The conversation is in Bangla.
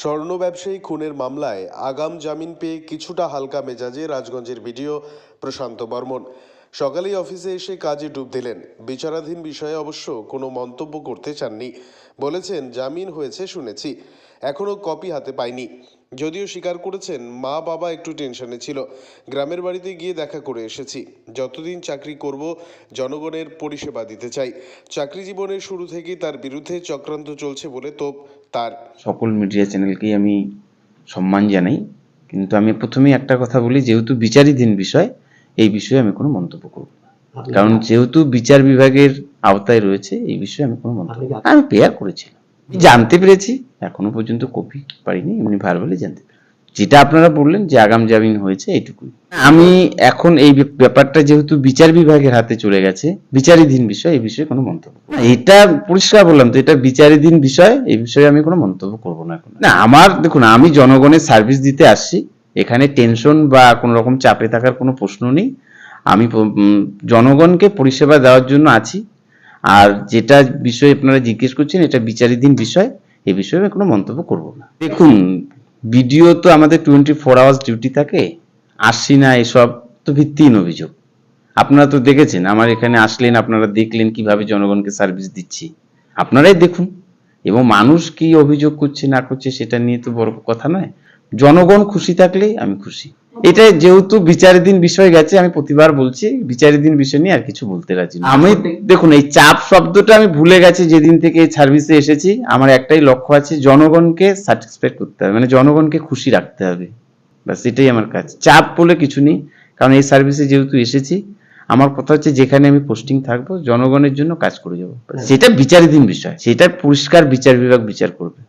স্বর্ণ ব্যবসায়ী খুনের মামলায় আগাম জামিন পেয়ে কিছুটা হালকা মেজাজে রাজগঞ্জের ভিডিও প্রশান্ত বর্মন। সকালেই অফিসে এসে কাজে ডুব দিলেন। বিচারাধীন বিষয়ে অবশ্য কোনো মন্তব্য করতে চাননি। বলেছেন, জামিন হয়েছে শুনেছি এখনও কপি হাতে পাইনি। যদিও স্বীকার করেছেন মা বাবা একটু টেনশনে ছিল। গ্রামের বাড়িতে গিয়ে দেখা করে এসেছি। যতদিন চাকরি করব জনগণের পরিষেবা দিতে চাই। চাকরি জীবনের শুরু থেকেই তার বিরুদ্ধে চক্রান্ত চলছে বলে তোপ তার। সকল মিডিয়া চ্যানেলকেই আমি সম্মান জানাই। কিন্তু আমি প্রথমেই একটা কথা বলি যেহেতু বিচারাধীন বিষয় এই বিষয়ে আমি কোনো মন্তব্য করব কারণ যেহেতু বিচার বিভাগের আওতায় রয়েছে এই বিষয়ে আমি কোনো মন্তব্য করব না। আমি পেয়ার করেছিলাম। জানতে পেরেছি, এখনও পর্যন্ত কপি পারিনি, এমনি ভার্বালি জানতে যেটা আপনারা বললেন যে আগাম জামিন হয়েছে, এইটুকুই। আমি এখন এই ব্যাপারটা যেহেতু বিচার বিভাগের হাতে চলে গেছে, বিচারাধীন বিষয়, এই বিষয়ে কোনো মন্তব্য। এটা পরিষ্কার বললাম তো, এটা বিচারাধীন বিষয়, এই বিষয়ে আমি কোনো মন্তব্য করব না এখন। না, আমার, দেখুন, আমি জনগণের সার্ভিস দিতে আসছি, এখানে টেনশন বা কোনো রকম চাপে থাকার কোনো প্রশ্ন নেই। আমি জনগণকে পরিষেবা দেওয়ার জন্য আছি আর যেটা বিষয়ে আপনারা জিজ্ঞেস করছেন, এটা বিচারাধীন বিষয়, এ বিষয়ে আমি কোনো মন্তব্য করব না। দেখুন, ভিডিও তো আমাদের টোয়েন্টি ফোর আওয়ার্স ডিউটি থাকে আসছি না এসব তো ভিত্তিহীন অভিযোগ। আপনারা তো দেখেছেন, আমার এখানে আসলেন, আপনারা দেখলেন কীভাবে জনগণকে সার্ভিস দিচ্ছি। আপনারাই দেখুন, এবং মানুষ কি অভিযোগ করছে, না করছে, সেটা নিয়ে তো বড় কথা নয়। জনগণ খুশি থাকলেই আমি খুশি। এটা যেহেতু বিচারাধীন বিষয় গেছে আমি প্রতিবার বলছি বিচারাধীন বিষয় নিয়ে আর কিছু বলতে রাজি না। আমি দেখুন এই চাপ শব্দটা আমি ভুলে গেছি যেদিন থেকে সার্ভিসে এসেছি। আমার একটাই লক্ষ্য আছে জনগণকে স্যাটিসফাইড করতে হবে মানে জনগণকে খুশি রাখতে হবে। ব্যাস এটাই আমার কাজ। চাপ বলে কিছু নেই কারণ এই সার্ভিসে যেহেতু এসেছি আমার কথা হচ্ছে যেখানে আমি পোস্টিং থাকব জনগণের জন্য কাজ করে যাব। সেটা বিচারাধীন বিষয় সেটা পরিষ্কার বিচার বিভাগ বিচার করবে।